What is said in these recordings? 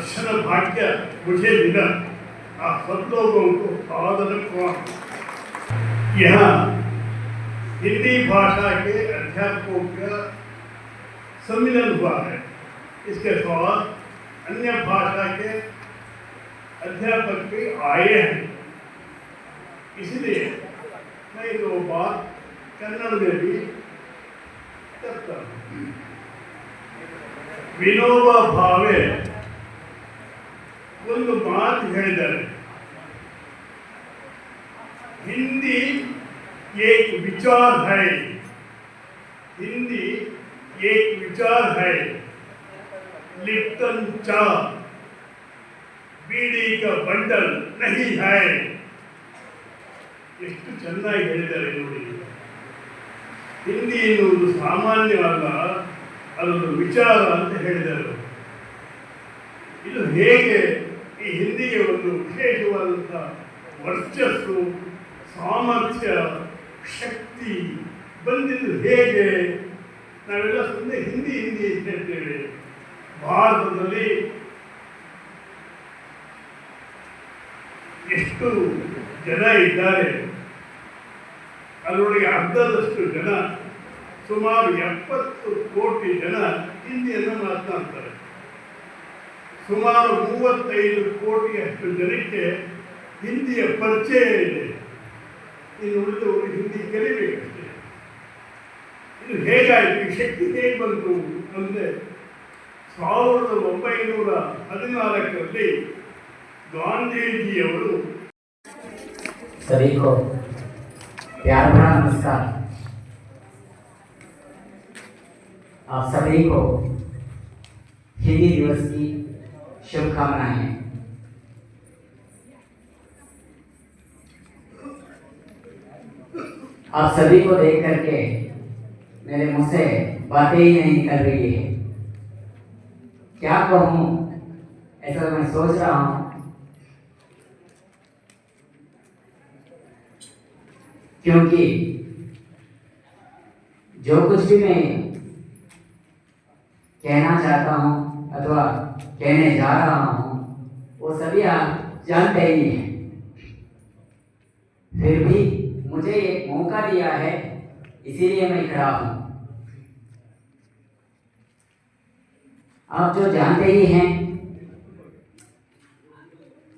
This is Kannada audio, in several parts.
दर्शन भाग्य मुझे मिला। आप सब लोगों को आदर यहाँ हिंदी भाषा के अध्यापकों का सम्मेलन हुआ है। इसके बाद अन्य भाषा के अध्यापक भी आए हैं। इसलिए मैं दो बात कन्नड़ में भी करता हूँ। विनोबा भावे ಮಾತು ಹೇಳಿದ್ದಾರೆ ಹಿಂದಿ एक विचार है हिंदी एक विचार है लिप्टन चा बीड़ी का बंडल नहीं है ಎಷ್ಟು ಚೆನ್ನಾಗಿ ಹೇಳಿದ್ದಾರೆ ನೋಡಿ ಹಿಂದಿ ಎನ್ನುವುದು ಸಾಮಾನ್ಯವಲ್ಲ ಅದೊಂದು ವಿಚಾರ ಅಂತ ಹೇಳಿದರು ಇದು ಹೇಗೆ ಈ ಹಿಂದಿಗೆ ಒಂದು ವಿಶೇಷವಾದಂಥ ವರ್ಚಸ್ಸು, ಸಾಮರ್ಥ್ಯ, ಶಕ್ತಿ ಬಂದಿದ್ದು ಹೇಗೆ? ನಾವೆಲ್ಲ ಸುಮ್ಮನೆ ಹಿಂದಿ ಹಿಂದಿ ಅಂತ ಹೇಳ್ತೇವೆ. ಭಾರತದಲ್ಲಿ ಎಷ್ಟು ಜನ ಇದ್ದಾರೆ? ಅದರೊಳಗೆ ಅರ್ಧದಷ್ಟು ಜನ, ಸುಮಾರು ಎಪ್ಪತ್ತು ಕೋಟಿ ಜನ ಹಿಂದಿಯನ್ನು ಮಾತನಾಡ್ತಾರೆ. ಸುಮಾರು ಮೂವತ್ತೈದು ಕೋಟಿಯಷ್ಟು ಜನಕ್ಕೆ ಹಿಂದಿಯ ಪರಿಚಯ ಇದೆ ಇನ್ನು ಉಳಿದವರು ಹಿಂದಿ ಕಲಿಬೇಕಷ್ಟೇ ಇದು ಹೇಗಾಯಿತು ಈ ಶಕ್ತಿ ಹೇಗೆ ಬಂತು ಅಂದರೆ ಸಾವಿರದ ಒಂಬೈನೂರ ಹದಿನಾಲ್ಕರಲ್ಲಿ ಗಾಂಧೀಜಿಯವರು सभी को प्यार भरा नमस्कार आप सभी को हिंदी दिवस की शुभकामनाएँ आप सभी को देख करके मेरे मुँह से बातें ही नहीं निकल रही है। क्या कहूँ? ऐसा मैं सोच रहा हूँ। क्योंकि जो कुछ भी मैं कहना चाहता हूँ अथवा कहने जा रहा हूँ, वो सभी आप जानते ही हैं। फिर भी मुझे एक मौका दिया है, इसीलिए मैं खड़ा हूँ। आप जो जानते ही हैं,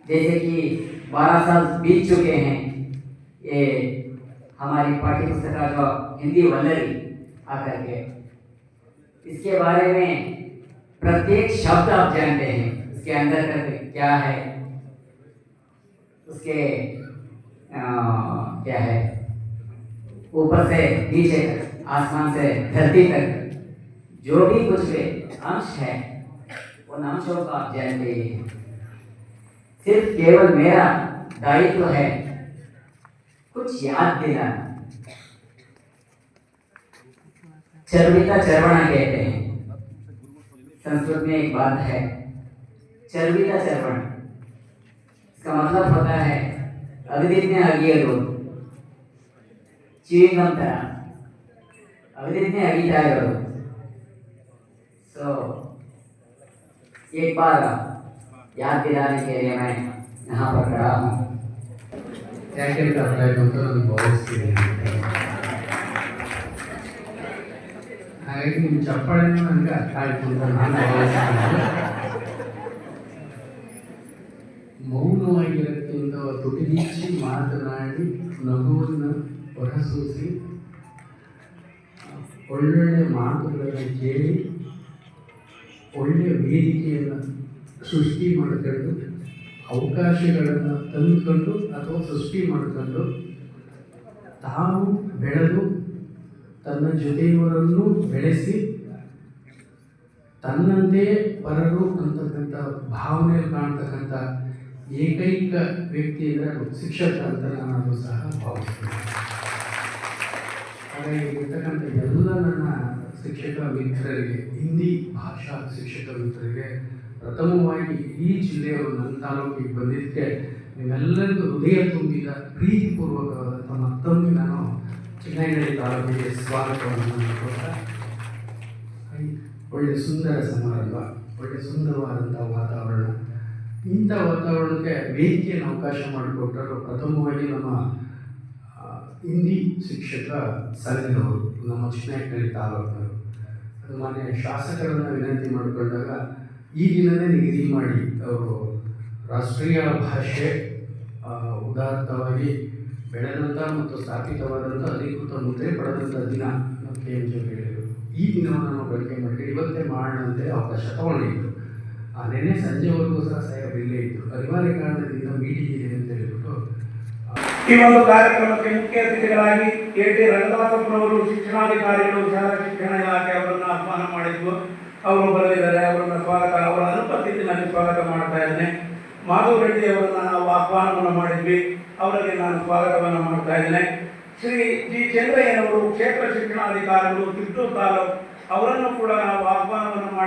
जैसे कि बारह साल बीत चुके हैं, ये हमारी पाठ्य पुस्तक का हिंदी वल्लरी आकर के, इसके बारे में प्रत्येक शब्द आप जानते हैं। उसके अंदर क्या है? उसके अ, क्या है? ऊपर से नीचे तक आसमान से धरती तक जो भी कुछ भी अंश है उन अंशों को आप जानते ही। सिर्फ़ केवल मेरा दायित्व तो है कुछ याद दिलाना। चरविता चरवणा कहते हैं। संस्कृत में एक बात है, चर्बी का चर्पण। इसका मतलब होता है अवधित ने आगे लोग चीविंगम तरह अवधित ने आगे टाइगर लोग सो एक बार याद दिलाने के लिए मैं यहाँ पर खड़ा हूँ। थैंक यू डॉक्टर बहुत ಹಾಗಾಗಿ ನಿಮ್ಮ ಚಪ್ಪಾಳೆನೂ ನನಗೆ ಅರ್ಥ ಆಯಿತು ಅಂತ ನಾನು ಮೌನವಾಗಿರೋಕ್ಕಿಂತ ತುಟಿದೀಚಿ ಮಾತನಾಡಿ ನಗುವನ್ನು ಹೊರಸೂಸಿ ಒಳ್ಳೊಳ್ಳೆ ಮಾತುಗಳನ್ನು ಕೇಳಿ ಒಳ್ಳೆಯ ವೇದಿಕೆಯನ್ನು ಸೃಷ್ಟಿ ಮಾಡಿಕೊಂಡು ಅವಕಾಶಗಳನ್ನು ತಂದುಕೊಂಡು ಅಥವಾ ಸೃಷ್ಟಿ ಮಾಡಿಕೊಂಡು ತಾವು ಬೆಳೆದು ತನ್ನ ಜೊತೆಯವರನ್ನು ಬೆಳೆಸಿ, ತನ್ನಂತೆ ಪರರು ಅಂತಕ್ಕಂಥ ಭಾವನೆ ಕಾಣ್ತಕ್ಕಂಥ ಏಕೈಕ ವ್ಯಕ್ತಿ ಅಂದರೆ ಅದು ಶಿಕ್ಷಕ ಅಂತ ನಾನು ಸಹ ಭಾವಿಸ್ತೇನೆ. ಹಾಗಾಗಿ ಇರ್ತಕ್ಕಂಥ ಎಲ್ಲ ನನ್ನ ಶಿಕ್ಷಕ ಮಿತ್ರರಿಗೆ, ಹಿಂದಿ ಭಾಷಾ ಶಿಕ್ಷಕ ಮಿತ್ರರಿಗೆ ಪ್ರಥಮವಾಗಿ ಈ ಜಿಲ್ಲೆಯವರು ನನ್ನ ತಾಲೂಕಿಗೆ ಬಂದಿದ್ದಕ್ಕೆ ನಿಮ್ಮೆಲ್ಲರಿಗೂ ಹೃದಯ ತುಂಬಿದ, ಪ್ರೀತಿಪೂರ್ವಕವಾದಂಥ ಮತ್ತೊಮ್ಮೆ ನಾನು ಚಿನ್ನೈನಹಳ್ಳಿ ತಾಲೂಕಿಗೆ ಸ್ವಾಗತವನ್ನು ನಾನು ಕೊಡ್ತಾ ಒಳ್ಳೆ ಸುಂದರ ಸಮಾರಂಭ, ಒಳ್ಳೆ ಸುಂದರವಾದಂಥ ವಾತಾವರಣ. ಇಂಥ ವಾತಾವರಣಕ್ಕೆ ವೇದಿಕೆಯನ್ನು ಅವಕಾಶ ಮಾಡಿಕೊಟ್ಟರು? ಪ್ರಥಮವಾಗಿ ನಮ್ಮ ಹಿಂದಿ ಶಿಕ್ಷಕ ಸಲಹೆಯವರು ನಮ್ಮ ಚಿನ್ನಕಳ್ಳಿ ತಾಲೂಕಿನವರು. ಅದು ಮಾನ್ಯ ಶಾಸಕರನ್ನು ವಿನಂತಿ ಮಾಡಿಕೊಂಡಾಗ ಈ ದಿನನೇ ನಿಗದಿ ಮಾಡಿ ಅವರು ರಾಷ್ಟ್ರೀಯ ಭಾಷೆ ಉದಾತ್ತವಾಗಿ ಬೆಳೆದಂಥ ಮತ್ತು ಸ್ಥಾಪಿತವಾದಂಥ ಅಧಿಕೃತ ಮುದ್ರೆ ಪಡೆದಂಥ ದಿನ ಕೆ ಹೇಳಿದರು. ಈ ದಿನವನ್ನು ನಾವು ಬಳಕೆ ಮಾಡಿ ಇವತ್ತೇ ಮಾಡೋಣಂತೆ ಅವಕಾಶ ತಗೊಂಡಿದ್ರು. ಆ ನೆನೆ ಸಂಜೆವರೆಗೂ ಸಹ ಸಾಹೇಬ್ ಇಲ್ಲೇ ಇದ್ರು. ಅನಿವಾರ್ಯ ಕಾರಣದಿಂದ ಮೀಟಿಂಗ್ ಇದೆ ಅಂತ ಹೇಳ್ಬಿಟ್ಟು ಈ ಒಂದು ಕಾರ್ಯಕ್ರಮಕ್ಕೆ ಮುಖ್ಯ ಅತಿಥಿಗಳಾಗಿ ಎ ಟಿ ರಂಗನಾಥಪ್ಪನವರು ಶಿಕ್ಷಣಾಧಿಕಾರಿಗಳು, ಶಾಲಾ ಶಿಕ್ಷಣ ಇಲಾಖೆ ಅವರನ್ನು ಆಹ್ವಾನ ಮಾಡಿದ್ದು. ಅವರು ಬರಲಿದ್ದಾರೆ. ಅವರನ್ನು ಸ್ವಾಗತ, ಅವರ ಅನುಪಸ್ಥಿತಿನಲ್ಲಿ ಸ್ವಾಗತ ಮಾಡ್ತಾ ಇದ್ದೇನೆ. ಮಾಧವ್ ರೆಡ್ಡಿ ಅವರನ್ನು ನಾವು ಆಹ್ವಾನವನ್ನು ಮಾಡಿದ್ವಿ. ಅವರಲ್ಲಿ ನಾನು ಸ್ವಾಗತವನ್ನು ಮಾಡ್ತಾ ಇದ್ದೇನೆ. ಶ್ರೀ ಜಿ. ಚಂದ್ರಯ್ಯನವರು ಕ್ಷೇತ್ರ ಶಿಕ್ಷಣಾಧಿಕಾರಿಗಳು, ಕಿತ್ತೂರು ತಾಲೂಕು ಅವರನ್ನು ಕೂಡ ನಾವು ಆಹ್ವಾನವನ್ನು ಮಾಡಿ